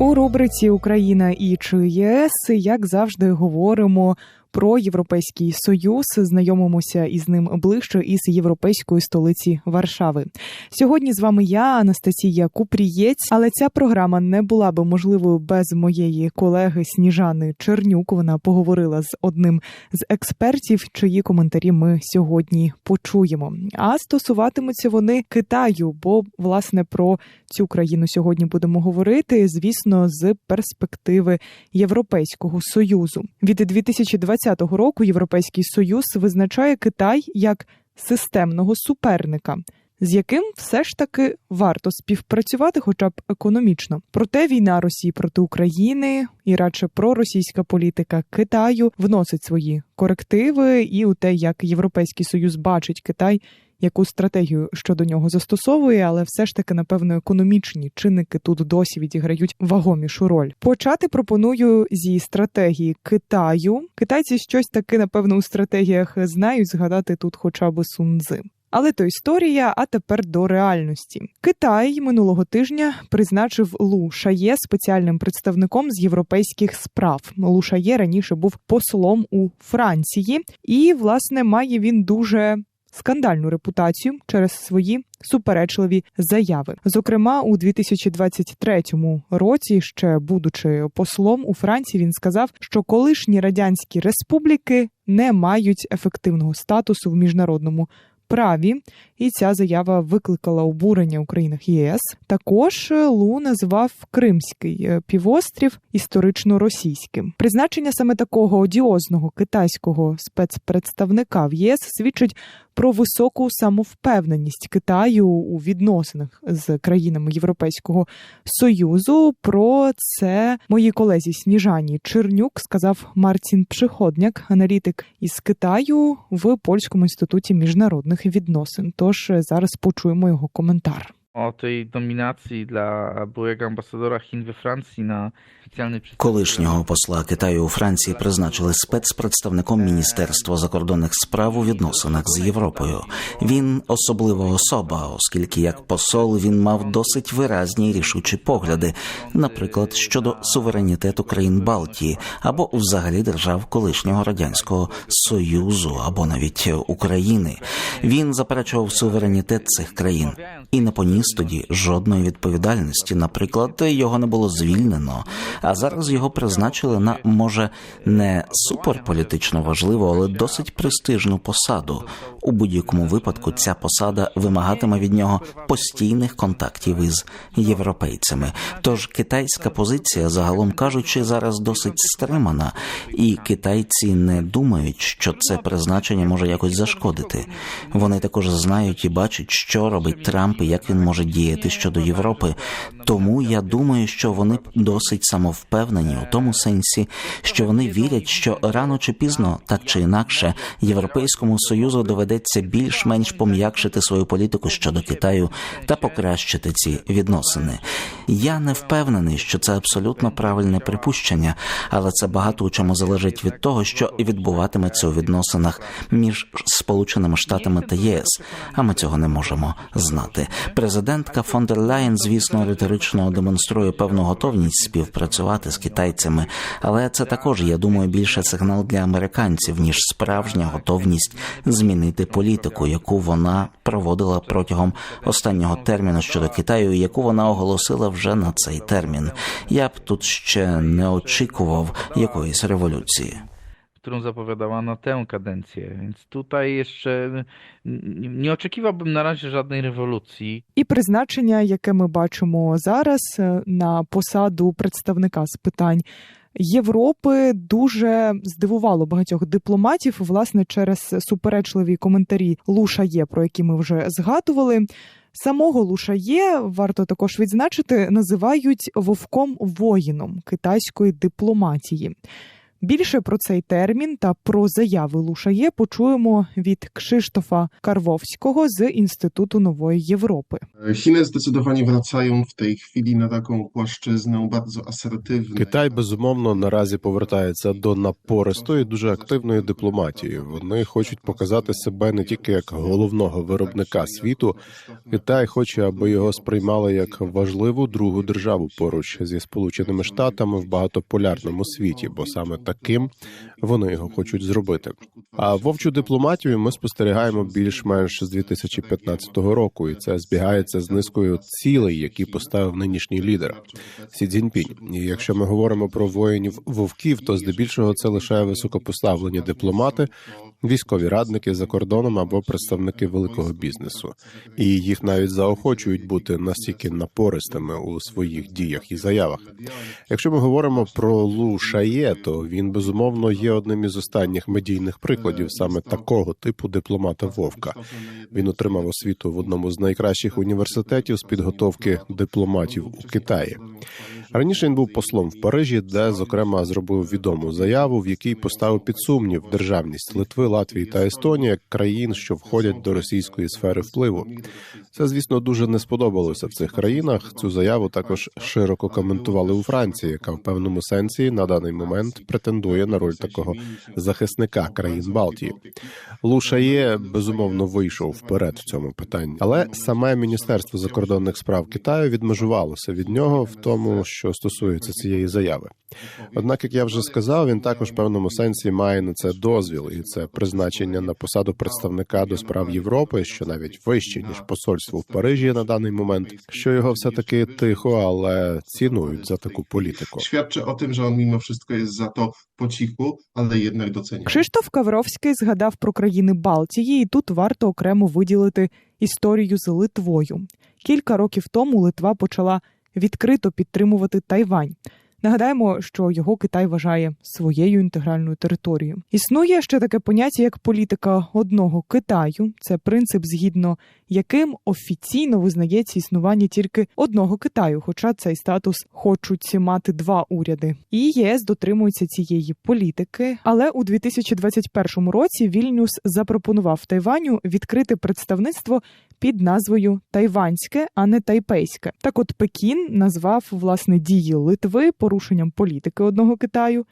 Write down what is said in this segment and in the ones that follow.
У рубриці Україна і чи ЄС, як завжди, говоримо про європейський союз. Знайомимося із ним ближче із європейської столиці Варшави. Сьогодні з вами я, Анастасія Купрієць. Але ця програма не була би можливою без моєї колеги Сніжани Чернюк. Вона поговорила з одним з експертів, чиї коментарі ми сьогодні почуємо. А стосуватимуться вони Китаю, бо власне про цю країну сьогодні будемо говорити, звісно, з перспективи Європейського союзу. Від 2020 року Європейський Союз визначає Китай як системного суперника. З яким все ж таки варто співпрацювати, хоча б економічно. Проте війна Росії проти України і радше проросійська політика Китаю вносить свої корективи і у те, як Європейський Союз бачить Китай яку стратегію щодо нього застосовує, але все ж таки, напевно, економічні чинники тут досі відіграють вагомішу роль. Почати пропоную зі стратегії Китаю. Китайці щось таке, напевно, у стратегіях знають згадати тут, хоча б Сунзи. Але то історія, а тепер до реальності. Китай минулого тижня призначив Лу Шає спеціальним представником з європейських справ. Лу Шає раніше був послом у Франції, і власне має він дуже скандальну репутацію через свої суперечливі заяви. Зокрема, у 2023 році, ще будучи послом у Франції, він сказав, що колишні радянські республіки не мають ефективного статусу в міжнародному праві, і ця заява викликала обурення у країнах ЄС. Також Лу назвав Кримський е, півострів історично російським. Призначення саме такого одіозного китайського спецпредставника в ЄС свідчить про високу самовпевненість Китаю у відносинах з країнами Європейського союзу. Про це мої колезі Сніжані Чернюк сказав Марцін Пшиходняк, аналітик із Китаю в польському інституті міжнародних відносин. Тож зараз почуємо його коментар. O tej dominacji dla byłego ambasadora Chin we Francji na oficjalny Колишнього посла Китаю у Франції призначили спецпредставником Міністерства закордонних справ у відносинах з Європою. Він особлива особа, оскільки як посол він мав досить виразні і рішучі погляди, наприклад, щодо суверенітету країн Балтії або взагалі держав колишнього радянського союзу або навіть України. Він заперечував суверенітет цих країн і не поніс тоді жодної відповідальності. Наприклад, його не було звільнено, а зараз його призначили на може не суперполітично важливу, але досить престижну посаду. У будь-якому випадку ця посада вимагатиме від нього постійних контактів із європейцями. Тож китайська позиція, загалом кажучи, зараз досить стримана, і китайці не думають, що це призначення може якось зашкодити. Вони також знають і бачать, що робить Трамп і як він може діяти щодо Європи. Тому я думаю, що вони досить самовпевнені у тому сенсі, що вони вірять, що рано чи пізно, так чи інакше, європейському союзу доведеться більш-менш пом'якшити свою політику щодо Китаю та покращити ці відносини. Я не впевнений, що це абсолютно правильне припущення, але це багато у чому залежить від того, що відбуватиметься у відносинах між Сполученими Штатами та ЄС. А ми цього не можемо знати. Президентка фон дер Ляєн, звісно, риторично демонструє певну готовність співпрацювати з китайцями, але це також, я думаю, більше сигнал для американців ніж справжня готовність змінити політику, яку вона проводила протягом останнього терміну щодо Китаю, яку вона оголосила вже на цей термін. Я б тут ще не очікував якоїсь революції. Którą zapowiadała na tę kadencję. Więc tutaj jeszcze nie oczekiwałbym na razie żadnej rewolucji. І призначення, яке ми бачимо зараз на посаду представника з питань Європи, дуже здивувало багатьох дипломатів, власне, через суперечливі коментарі Лушає, про які ми вже згадували. Самого Лушає варто також відзначити, називають вовком воїном китайської дипломатії. Більше про цей термін та про заяви Лушає почуємо від Кшиштофа Карвовського з Інституту нової Європи. Chiny zdecydowanie wracają w tej chwili na taką płaszczyznę bardzo asertywnej. Китай безумовно наразі повертається до напористої, дуже активної дипломатії. Вони хочуть показати себе не тільки як головного виробника світу. Китай хоче, аби його сприймали як важливу другу державу поруч зі сполученими штатами в багатополярному світі, бо саме таким вони його хочуть зробити. А вовчу дипломатію ми спостерігаємо більш-менш з 2015 року, і це збігається з низкою цілей, які поставив нинішній лідер Сі Цзіньпінь. І якщо ми говоримо про воїнів вовків, то здебільшого це лише високопоставлені дипломати, військові радники за кордоном або представники великого бізнесу, і їх навіть заохочують бути настільки напористими у своїх діях і заявах. Якщо ми говоримо про Лу Шає, то він безумовно є одним із останніх медійних прикладів саме такого типу дипломата Вовка. Він отримав освіту в одному з найкращих університетів з підготовки дипломатів у Китаї. Раніше він був послом в Парижі, де зокрема зробив відому заяву, в якій поставив під сумнів державність Литви, Латвії та Естонії як країн, що входять до російської сфери впливу. Це, звісно, дуже не сподобалося в цих країнах. Цю заяву також широко коментували у Франції, яка в певному сенсі на даний момент претендує на роль такого захисника країн Балтії. Лушає безумовно вийшов вперед в цьому питанні, але саме міністерство закордонних справ Китаю відмежувалося від нього в тому, що стосується цієї заяви. Однак, як я вже сказав, він також в певному сенсі має на це дозвіл, і це призначення на посаду представника до справ Європи, що навіть вище ніж посольство в Парижі на даний момент, що його все таки тихо, але цінують за таку політику. Świadczy o tym, że on mimo wszystko jest za to po cichu, ale jednak doceniany. Кшиштоф Кавровський згадав про країни Балтії, і тут варто окремо виділити історію з Литвою. Кілька років тому Литва почала відкрито підтримувати Тайвань. Нагадаємо, що його Китай вважає своєю інтегральною територією. Існує ще таке поняття як політика одного Китаю. Це принцип, згідно яким офіційно визнається існування тільки одного Китаю, хоча цей статус хочуть мати два уряди. І ЄС дотримується цієї політики. Але у 2021 році Вільнюс запропонував Тайваню відкрити представництво під назвою Тайванське, а не Тайпейське. Так, от Пекін назвав власне дії Литви порушенням політики одного Китаю.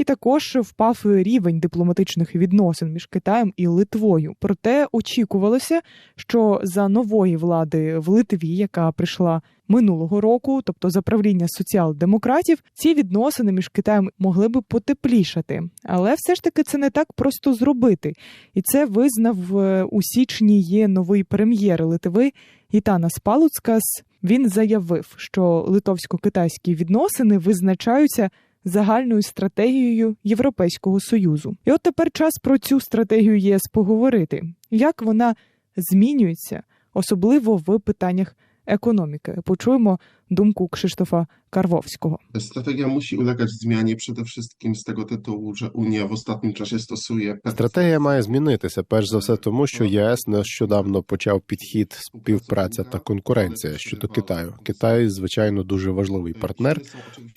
І також впав рівень дипломатичних відносин між Китаєм і Литвою. Проте очікувалося, що за нової влади в Литві, яка прийшла минулого року, тобто за правління соціал-демократів, ці відносини між Китаєм могли би потеплішати. Але все ж таки це не так просто зробити. І це визнав е, у січні є новий прем'єр Литви Гітанас Палуцкас. Він заявив, що литовсько-китайські відносини визначаються загальною стратегією Європейського союзу. І от тепер час про цю стратегію ЄС поговорити, як вона змінюється, особливо в питаннях економіки. Почуємо думку Кшиштофа Карвовського. Strategia musi ulegać zmianie przede wszystkim z tego tytułu, że Unia w ostatnim czasie stosuje Стратегія має змінитися перш за все, тому що ЄС нещодавно почав підхід співпраця та конкуренція щодо Китаю. Китай, звичайно, дуже важливий партнер.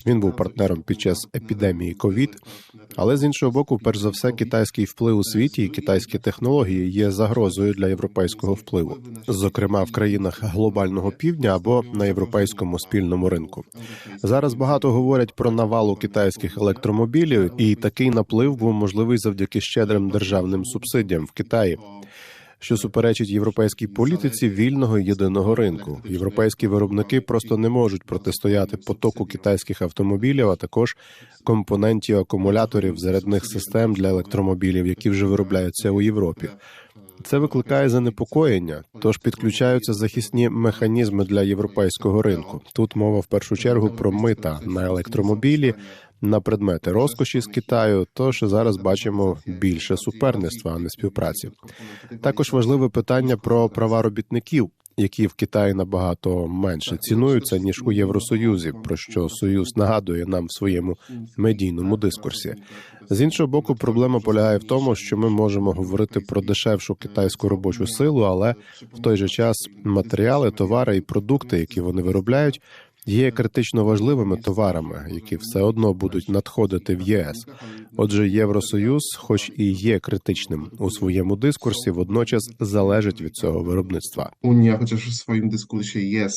Він був партнером під час епідемії ковід. Але з іншого боку, перш за все, китайський вплив у світі і китайські технології є загрозою для європейського впливу, зокрема в країнах глобального півдня або на європейському спільному ринку. Зараз багато говорять про навалу китайських електромобілів, і такий наплив був можливий завдяки щедрим державним субсидіям в Китаї. Що суперечить європейській політиці вільного єдиного ринку. Європейські виробники просто не можуть протистояти потоку китайських автомобілів, а також компонентів акумуляторів зарядних систем для електромобілів, які вже виробляються у Європі. Це викликає занепокоєння, тож підключаються захисні механізми для європейського ринку. Тут мова в першу чергу про мита на електромобілі, на предмети розкоші з Китаю. Тож зараз бачимо більше суперництва, а не співпраці. Також важливе питання про права робітників. Які в Китаї набагато менше цінуються ніж у Євросоюзі, про що Союз нагадує нам в своєму медійному дискурсі. З іншого боку, проблема полягає в тому, що ми можемо говорити про дешевшу китайську робочу силу, але в той же час матеріали, товари і продукти, які вони виробляють, є критично важливими товарами, які все одно будуть надходити в ЄС. Отже, Євросоюз, хоч і є критичним у своєму дискурсі, водночас залежить від цього виробництва. Унія, хоча ж в своєму дискурсі e,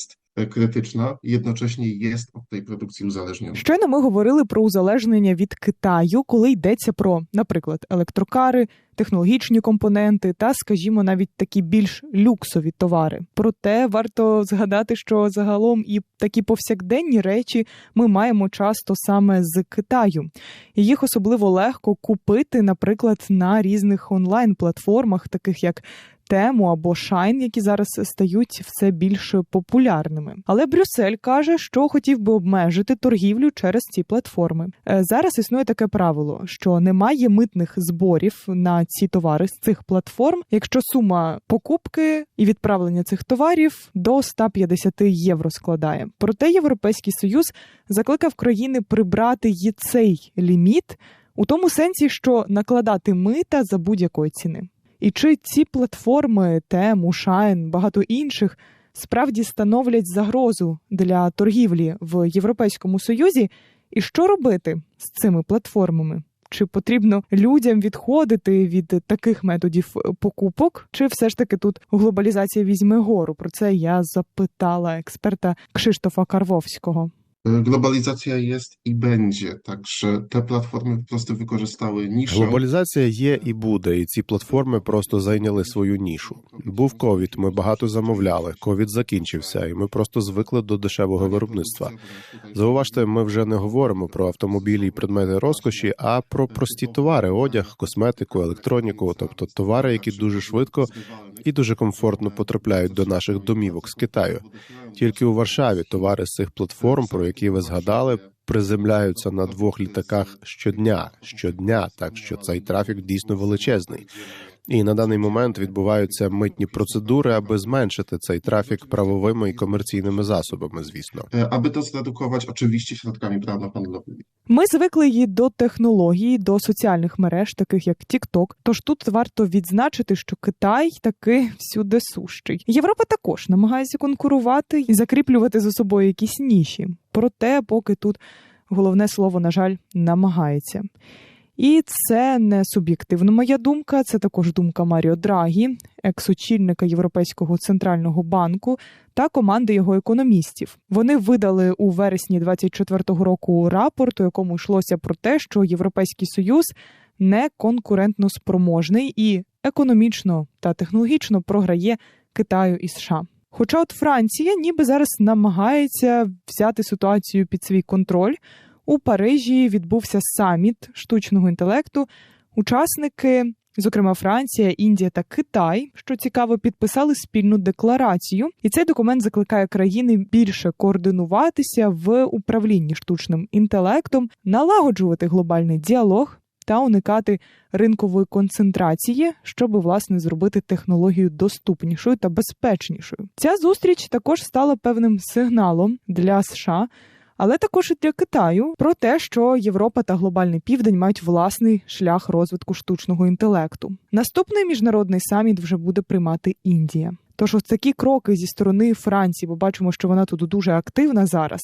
krytyczna, jednocześnie jest od tej produkcji uzależniona. Щойно ми говорили про узалежнення від Китаю, коли йдеться про, наприклад, електрокари, технологічні компоненти та, скажімо, навіть такі більш люксові товари. Проте варто згадати, що загалом і такі повсякденні речі ми маємо часто саме з Китаю. Їх особливо легко купити, наприклад, на різних онлайн-платформах, таких як Тему або Шайн, які зараз стають все більш популярними. Але Брюссель каже, що хотів би обмежити торгівлю через ці платформи. Е, Зараз існує таке правило, що немає митних зборів на ці товари з цих платформ, якщо сума покупки і відправлення цих товарів до 150 євро складає. Проте Європейський Союз закликав країни прибрати і цей ліміт у тому сенсі, що накладати мита за будь-якої ціни. І чи ці платформи, Тему, Шайн, багато інших справді становлять загрозу для торгівлі в Європейському Союзі? І що робити з цими платформами? Чи потрібно людям відходити від таких методів покупок? Чи все ж таки тут глобалізація візьме гору? Про це я запитала експерта Кшиштофа Карвовського. Globalizacja jest i będzie, także te platformy po prostu wykorzystały niszę. Глобалізація є і буде, і ці платформи просто зайняли свою нішу. Був ковід, ми багато замовляли. Ковід закінчився, і ми просто звикли до дешевого виробництва. Зауважте, ми вже не говоримо про автомобілі і предмети розкоші, а про прості товари: одяг, косметику, електроніку, тобто товари, які дуже швидко і дуже комфортно потрапляють до наших домівок з Китаю. Тільки у Варшаві товари з цих платформ, про які ви згадали, приземляються на двох літаках щодня. Щодня, так що цей трафік дійсно величезний. І на даний момент відбуваються митні процедури, аби зменшити цей трафік правовими і комерційними засобами. Звісно, E, Aby to zredukować oczywiście środkami prawnohandlowymi. Ми звикли і до технологій, до соціальних мереж, таких як TikTok. Тож тут варто відзначити, що Китай таки всюди сущий. Європа також намагається конкурувати і закріплювати за собою якісь ніші. Проте, поки тут головне слово, на жаль, намагається. І це не суб'єктивна моя думка, це також думка Маріо Драгі, екс-очільника Європейського центрального банку та команди його економістів. Вони видали у вересні 24-го року рапорт, у якому йшлося про те, що Європейський Союз не конкурентно спроможний і економічно та технологічно програє Китаю і США. Хоча от Франція ніби зараз намагається взяти ситуацію під свій контроль. У Парижі відбувся саміт штучного інтелекту. Учасники, зокрема Франція, Індія та Китай, що цікаво, підписали спільну декларацію, і цей документ закликає країни більше координуватися в управлінні штучним інтелектом, налагоджувати глобальний діалог та уникати ринкової концентрації, щоб власне зробити технологію доступнішою та безпечнішою. Ця зустріч також стала певним сигналом для США. Але також і для Китаю про те, що Європа та глобальний південь мають власний шлях розвитку штучного інтелекту. Наступний міжнародний саміт вже буде приймати Індія. Тож ось такі кроки зі сторони Франції, бо бачимо, що вона тут дуже активна зараз.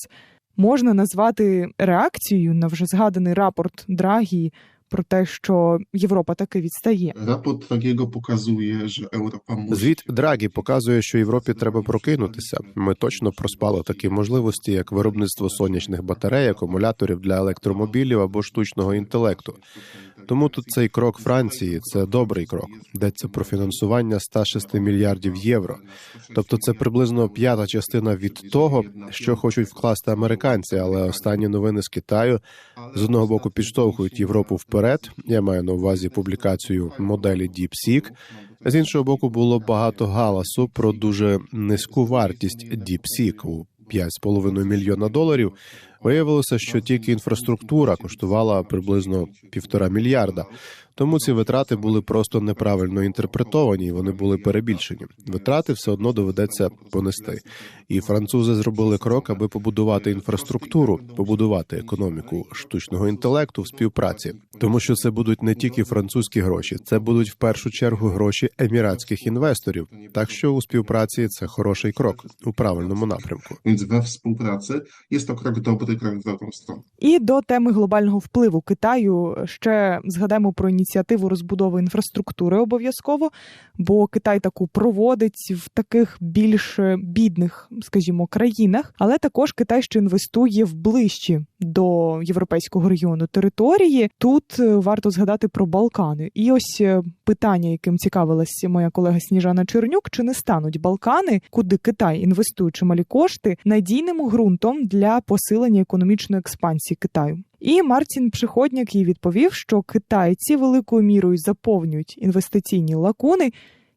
Можна назвати реакцією на вже згаданий рапорт Драгі про те, що Європа таки відстає. Raport Dragiego показує, że Europa musi звіт Драгі показує, що Європі треба прокинутися. Ми точно проспали такі можливості, як виробництво сонячних батарей, акумуляторів для електромобілів або штучного інтелекту. Тому тут цей крок Франції це добрий крок. Йдеться про фінансування 106 мільярдів євро. Тобто це приблизно п'ята частина від того, що хочуть вкласти американці. Але останні новини з Китаю з одного боку підштовхують Європу вперед. Я маю на увазі публікацію моделі DeepSeek. З іншого боку, було багато галасу про дуже низьку вартість DeepSeek у 5,5 мільйона доларів. Виявилося, що тільки інфраструктура коштувала приблизно півтора мільярда. Тому ці витрати були просто неправильно інтерпретовані, і вони були перебільшені. Витрати все одно доведеться понести. І французи зробили крок, аби побудувати інфраструктуру, побудувати економіку штучного інтелекту в співпраці, тому що це будуть не тільки французькі гроші, це будуть в першу чергу гроші еміратських інвесторів. Так що у співпраці це хороший крок у правильному напрямку. Więc we współpracy jest to krok krok w. І до теми глобального впливу Китаю ще згадаємо про ініціативу розбудови інфраструктури обов'язково, бо Китай таку проводить в таких більш бідних, скажімо, країнах, але також Китай ще інвестує в ближчі до європейського регіону території. Тут е, варто згадати про Балкани. І ось е, питання, яким цікавилась моя колега Сніжана Чернюк: чи не стануть Балкани, куди Китай інвестує чималі кошти, надійним ґрунтом для посилення економічної експансії Китаю? І Мартін Приходняк їй відповів, що китайці великою мірою заповнюють інвестиційні лакуни,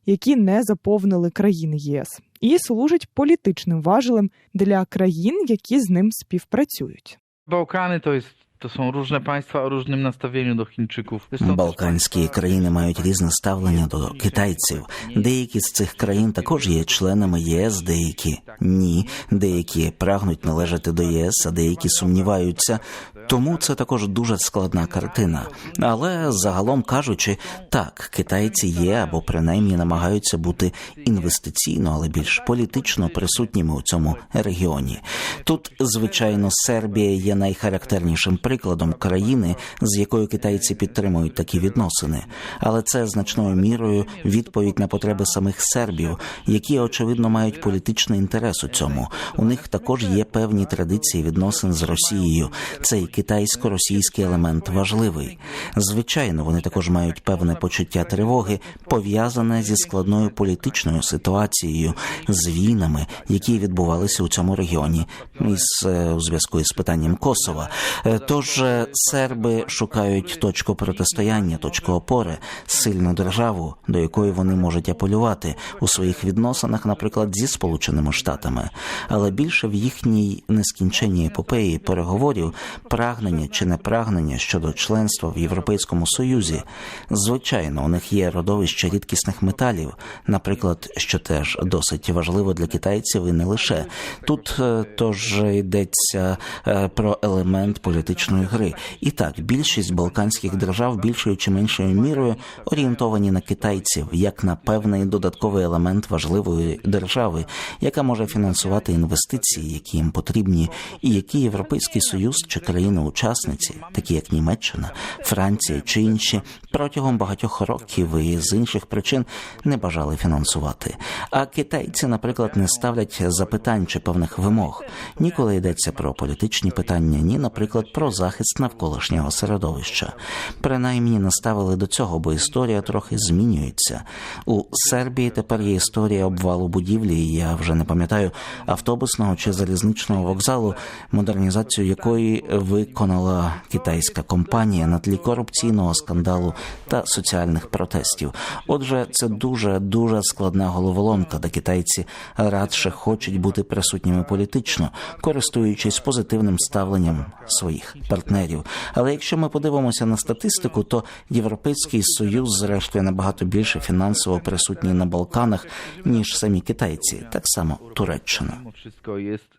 які не заповнили країни ЄС, і служать політичним важелем для країн, які з ним spівпрацюють. Bałkany to jest to są różne państwa o różnym nastawieniu do Chińczyków. Балканські країни мають різне ставлення до китайців. Деякі з цих країн також є членами ЄС, деякі ні, деякі прагнуть належати до ЄС, а деякі сумніваються. Тому це також дуже складна картина. Але загалом кажучи, так, китайці є або принаймні намагаються бути інвестиційно, але більш політично присутніми у цьому регіоні. Тут, звичайно, Сербія є найхарактернішим прикладом країни, з якою китайці підтримують такі відносини. Але це значною мірою відповідь на потреби самих сербів, які очевидно мають політичний інтерес у цьому. У них також є певні традиції відносин з Росією. Цей китайсько-російський елемент важливий. Звичайно, вони також мають певне почуття тривоги, пов'язане зі складною політичною ситуацією, з війнами, які відбувалися у цьому регіоні, із е, у зв'язку із питанням Косова. Е, Тож е, серби шукають точку протистояння, точку опори, сильну державу, до якої вони можуть апелювати у своїх відносинах, наприклад, зі Сполученими Штатами. Але більше в їхній нескінченній епопеї переговорів прагнення чи непрагнення щодо членства в Європейському Союзі. Звичайно, у них є родовище рідкісних металів, наприклад, що теж досить важливо для китайців, і не лише тут е, тож йдеться е, про елемент політичної гри. І так, більшість балканських держав більшою чи меншою мірою орієнтовані на китайців як на певний додатковий елемент важливої держави, яка може фінансувати інвестиції, які їм потрібні, і які Європейський Союз чи країни-учасниці, такі як Німеччина, Франція чи інші, протягом багатьох років і з інших причин не бажали фінансувати. А китайці, наприклад, не ставлять запитань чи певних вимог. Ніколи йдеться про політичні питання, ні, наприклад, про захист навколишнього середовища. Принаймні не ставили до цього, бо історія трохи змінюється. У Сербії тепер є історія обвалу будівлі. Я вже не пам'ятаю автобусного чи залізничного вокзалу, модернізацію якої виконала китайська компанія на тлі корупційного скандалу та соціальних протестів. Отже, це дуже дуже складна головоломка, де китайці радше хочуть бути присутніми політично, користуючись позитивним ставленням своїх партнерів. Але якщо ми подивимося на статистику, то Європейський Союз, зрештою, набагато більше фінансово присутній на Балканах ніж самі китайці, так само Туреччина. Mimo wszystko jest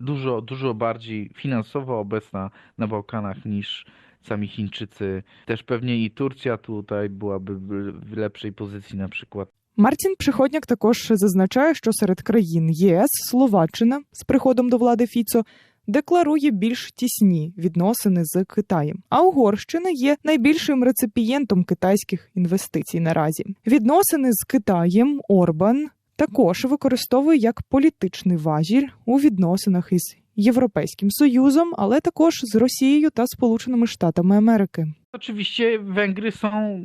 dużo, dużo bardziej finansowo obecna na Bałkanach niż sami Chińczycy. Też pewnie i Turcja tutaj byłaby w lepszej pozycji na przykład. Мартін Приходняк також зазначає, що серед країн ЄС Словаччина з приходом до влади Фіцо декларує більш тісні відносини з Китаєм. А Угорщина є найбільшим реципієнтом китайських інвестицій наразі. Відносини з Китаєм Орбан також використовує як політичний важіль у відносинах із Європейським Союзом, але також з Росією та Сполученими Штатами Америки. Oczywiście Węgry są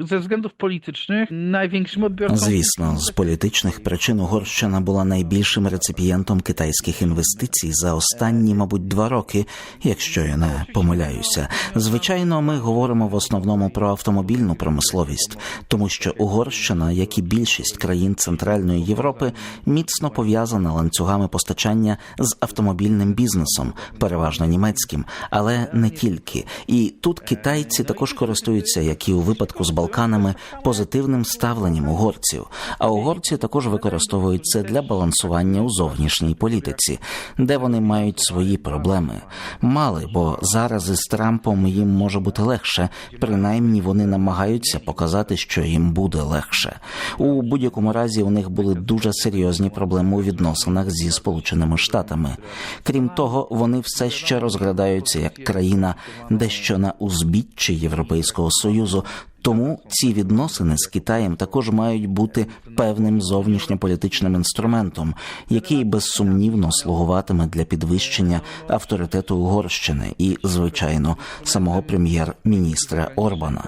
ze względów politycznych największym odbiorcą. Звісно, з політичних причин Угорщина була найбільшим реципієнтом китайських інвестицій за останні, мабуть, два роки, якщо я не помиляюся. Звичайно, ми говоримо в основному про автомобільну промисловість, тому що Угорщина, як і більшість країн Центральної Європи, міцно пов'язана ланцюгами постачання з автомобільним бізнесом, переважно німецьким, але не тільки. І тут китайці також користуються, як і у випадку з Балканами, позитивним ставленням угорців. А угорці також використовують це для балансування у зовнішній політиці, де вони мають свої проблеми. Мали, бо зараз із Трампом їм може бути легше. Принаймні вони намагаються показати, що їм буде легше. У будь-якому разі у них були дуже серйозні проблеми у відносинах зі Сполученими Штатами. Крім того, вони все ще розглядаються як країна дещо на узбіччі Європейського союзу. Тому ці відносини з Китаєм також мають бути певним зовнішньополітичним інструментом, який безсумнівно слугуватиме для підвищення авторитету Угорщини і, звичайно, самого прем'єр-міністра Орбана.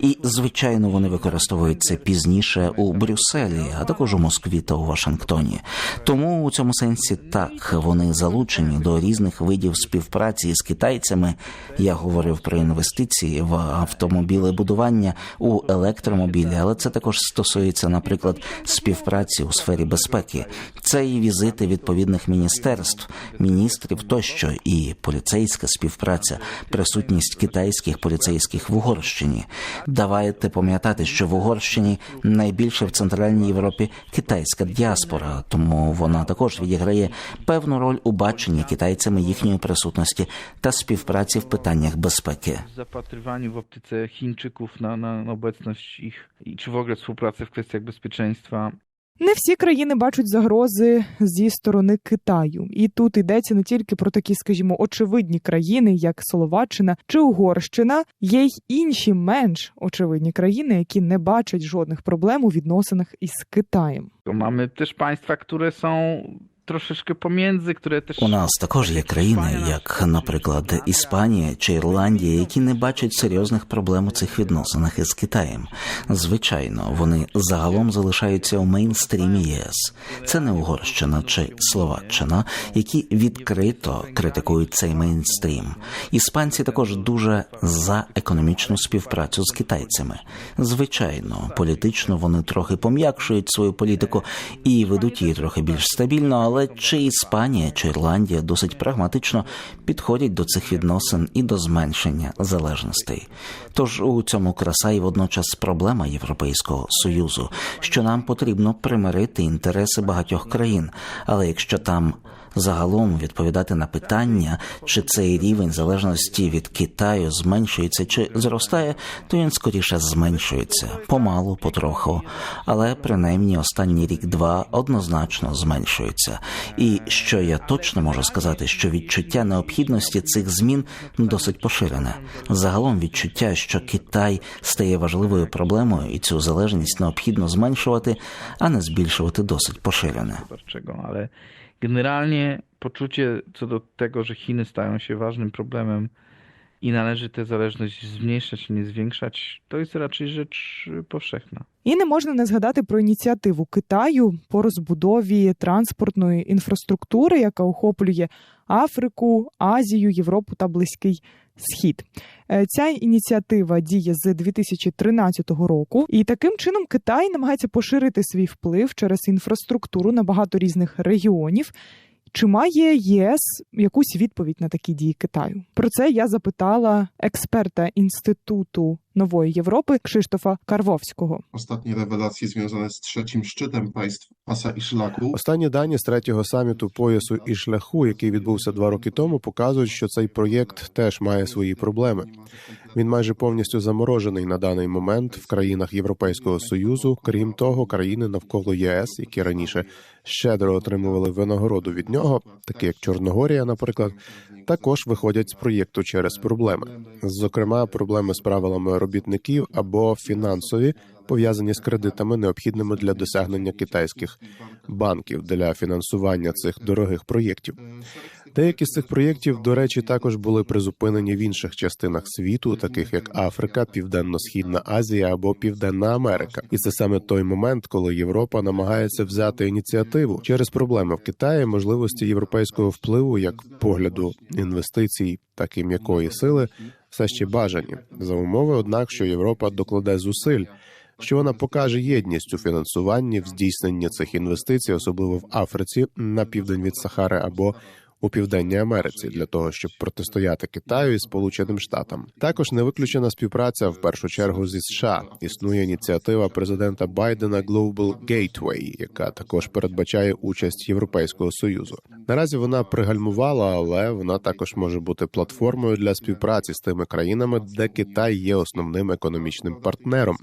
І, звичайно, вони використовують це пізніше у Брюсселі, а також у Москві та у Вашингтоні. Тому у цьому сенсі так вони залучені до різних видів співпраці з китайцями. Я говорив про інвестиції в автомобілебудування у електромобілі, але це також стосується, наприклад, співпраці у сфері безпеки. Це і візити відповідних міністерств, міністрів тощо, і поліцейська співпраця, присутність китайських поліцейських в Угорщині. Давайте пам'ятати, що в Угорщині найбільше в центральній Європі китайська діаспора, тому вона також відіграє певну роль у баченні китайцями їхньої присутності та співпраці в питаннях безпеки. w zapatrywaniu w optyce Chińczyków na, na obecność ich, i czy w ogóle współpracę w kwestiach bezpieczeństwa. Не всі країни бачать загрози зі сторони Китаю, і тут йдеться не тільки про такі, скажімо, очевидні країни, як Словаччина чи Угорщина, є й інші менш очевидні країни, які не бачать жодних проблем у відносинах із Китаєм. Mamy też państwa, które są troszeczkę pomiędzy, które też... У нас також є країни, як, наприклад, Іспанія чи Ірландія, які не бачать серйозних проблем у цих відносинах із Китаєм. Звичайно, вони загалом залишаються у мейнстрімі ЄС. Це не Угорщина чи Словаччина, які відкрито критикують цей мейнстрім. Іспанці також дуже за економічну співпрацю з китайцями. Звичайно, політично вони трохи пом'якшують свою політику і ведуть її трохи більш стабільно, але чи Іспанія чи Ірландія досить прагматично підходять до цих відносин і до зменшення залежностей. Тож у цьому краса і водночас проблема Європейського союзу, що нам потрібно примирити інтереси багатьох країн. Але якщо там загалом відповідати на питання, чи цей рівень залежності від Китаю зменшується чи зростає, то він скоріше зменшується помалу, потроху, але принаймні останній рік-два однозначно зменшується. І що я точно можу сказати, що відчуття необхідності цих змін досить поширене. Загалом відчуття, що Китай стає важливою проблемою, і цю залежність необхідно зменшувати, а не збільшувати, досить поширене. gospodarczego, ale generalnie poczucie co do tego, że Chiny stają się ważnym problemem i należy tę zależność zmniejszać, nie zwiększać, to jest raczej rzecz y, powszechna. І не можна не згадати про ініціативу Китаю по розбудові транспортної інфраструктури, яка охоплює Африку, Азію, Європу та Близький Схід. Е, Ця ініціатива діє з 2013 року, і таким чином Китай намагається поширити свій вплив через інфраструктуру на багато різних регіонів. Чи має ЄС якусь відповідь на такі дії Китаю? Про це я запитала експерта інституту нової Європи Кшиштофа Карвовського. Ostatnie rewelacje związane z trzecim szczytem państw Pasa i Szlaku Останні дані з третього саміту поясу і шляху, який відбувся два роки тому, показують, що цей проєкт теж має свої проблеми. Він майже повністю заморожений на даний момент в країнах Європейського союзу. Крім того, країни навколо ЄС, які раніше щедро отримували винагороду від нього, такі як Чорногорія, наприклад, також виходять з проєкту через проблеми, зокрема, проблеми з правилами робітників або фінансові, пов'язані з кредитами, необхідними для досягнення китайських банків для фінансування цих дорогих проєктів. Деякі з цих проєктів, до речі, також були призупинені в інших частинах світу, таких як Африка, Південно-Східна Азія або Південна Америка. І це саме той момент, коли Європа намагається взяти ініціативу через проблеми в Китаї, можливості європейського впливу, як погляду інвестицій, так і м'якої сили, все ще бажані за умови, однак, що Європа докладе зусиль. Що вона покаже єдність у фінансуванні в здійсненні цих інвестицій, особливо в Африці, на південь від Сахари або у південній Америці, для того, щоб протистояти Китаю і Сполученим Штатам. Також не виключена співпраця в першу чергу зі США. Існує ініціатива президента Байдена Global Gateway, яка також передбачає участь Європейського союзу. Наразі вона пригальмувала, але вона також може бути платформою для співпраці з тими країнами, де Китай є основним економічним партнером,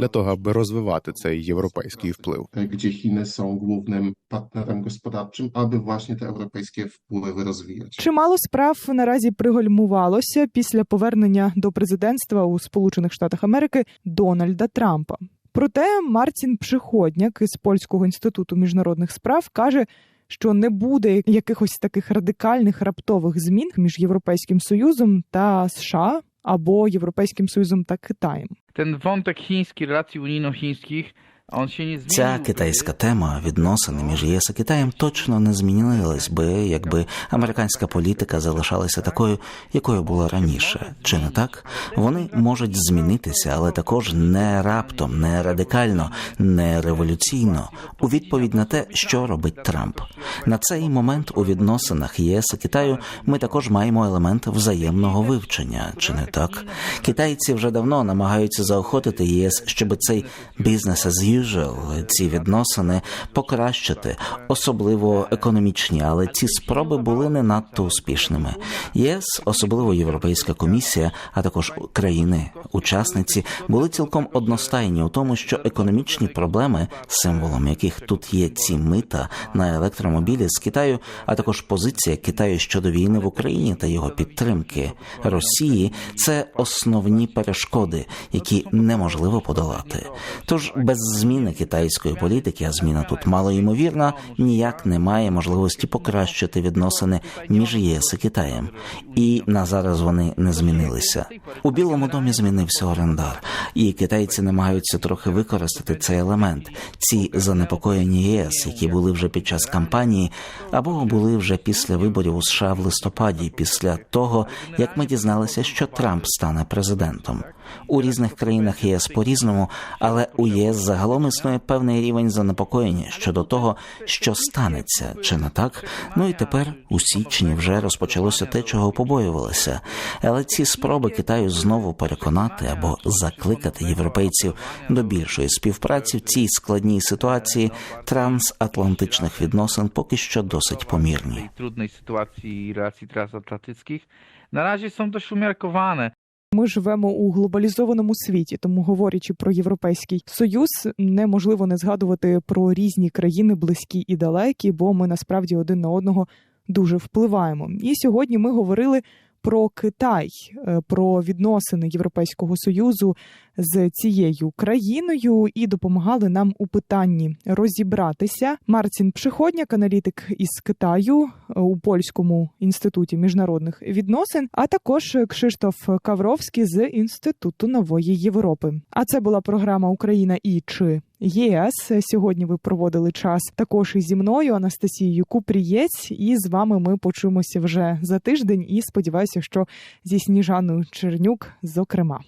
для того, аби розвивати цей європейський wpływ. gdzie Chiny są głównym partnerem gospodarczym, aby właśnie te europejskie wpływy rozwijać. Чимало справ наразі пригальмувалося після повернення до президентства у Сполучених Штатах Америки Дональда Трампа. Проте Мартін Пшеходняк із польського інституту міжнародних справ каже, що не буде якихось таких радикальних раптових змін між Європейським Союзом та США або Європейським Союзом та Китаєм. Ten wątek chiński, relacji unijno-chińskich, Ця китайська тема відносини між ЄС і Китаєм точно не змінилась би, якби американська політика залишалася такою, якою була раніше. Чи не так? Вони можуть змінитися, але також не раптом, не радикально, не революційно. У відповідь на те, що робить Трамп. На цей момент у відносинах ЄС і Китаю ми також маємо елемент взаємного вивчення. Чи не так? Китайці вже давно намагаються заохотити ЄС, щоб цей бізнес as usual, ці відносини покращити, особливо економічні, але ці спроби були не надто успішними. ЄС, особливо Європейська комісія, а також країни, учасниці, були цілком одностайні у тому, що економічні проблеми, символом яких тут є ці мита на електромобілі з Китаю, а також позиція Китаю щодо війни в Україні та його підтримки Росії, це основні перешкоди, які неможливо подолати. Тож без зміни китайської політики, а зміна тут малоймовірна, ніяк немає можливості покращити відносини між єС і Китаєм. І на зараз вони не змінилися. У Білому домі змінився орендар, і китайці намагаються трохи використати цей елемент. Ці занепокоєні ЄС, які були вже під час кампанії, або були вже після виборів у США в листопаді, після того як ми дізналися, що Трамп стане президентом. У різних країнах ЄС по-різному, але у ЄС загалом існує певний рівень занепокоєння щодо того, що станеться, чи не так? Ну і тепер у січні вже розпочалося те, чого побоювалися. Але ці спроби Китаю знову переконати або закликати європейців до більшої співпраці в цій складній ситуації трансатлантичних відносин поки що досить помірні. sytuacji relacji transatlantyckich na razie są dość umiarkowane. Ми живемо у глобалізованому світі, тому говорячи про європейський союз, неможливо не згадувати про різні країни, близькі і далекі, бо ми насправді один на одного дуже впливаємо. І сьогодні ми говорили про Китай, е, про відносини Європейського союзу з цією країною і допомагали нам у питанні розібратися. Мартін Пшеходняк, аналітик із Китаю е, у польському інституті міжнародних відносин, а також Кшиштоф Кавровський з інституту нової Європи. А це була програма Україна і чи ЄС. Сьогодні ви проводили час також і зі мною, Анастасією Купрієць. І з вами ми почуємося вже за тиждень. І сподіваюся, що зі Сніжаною Чернюк, зокрема.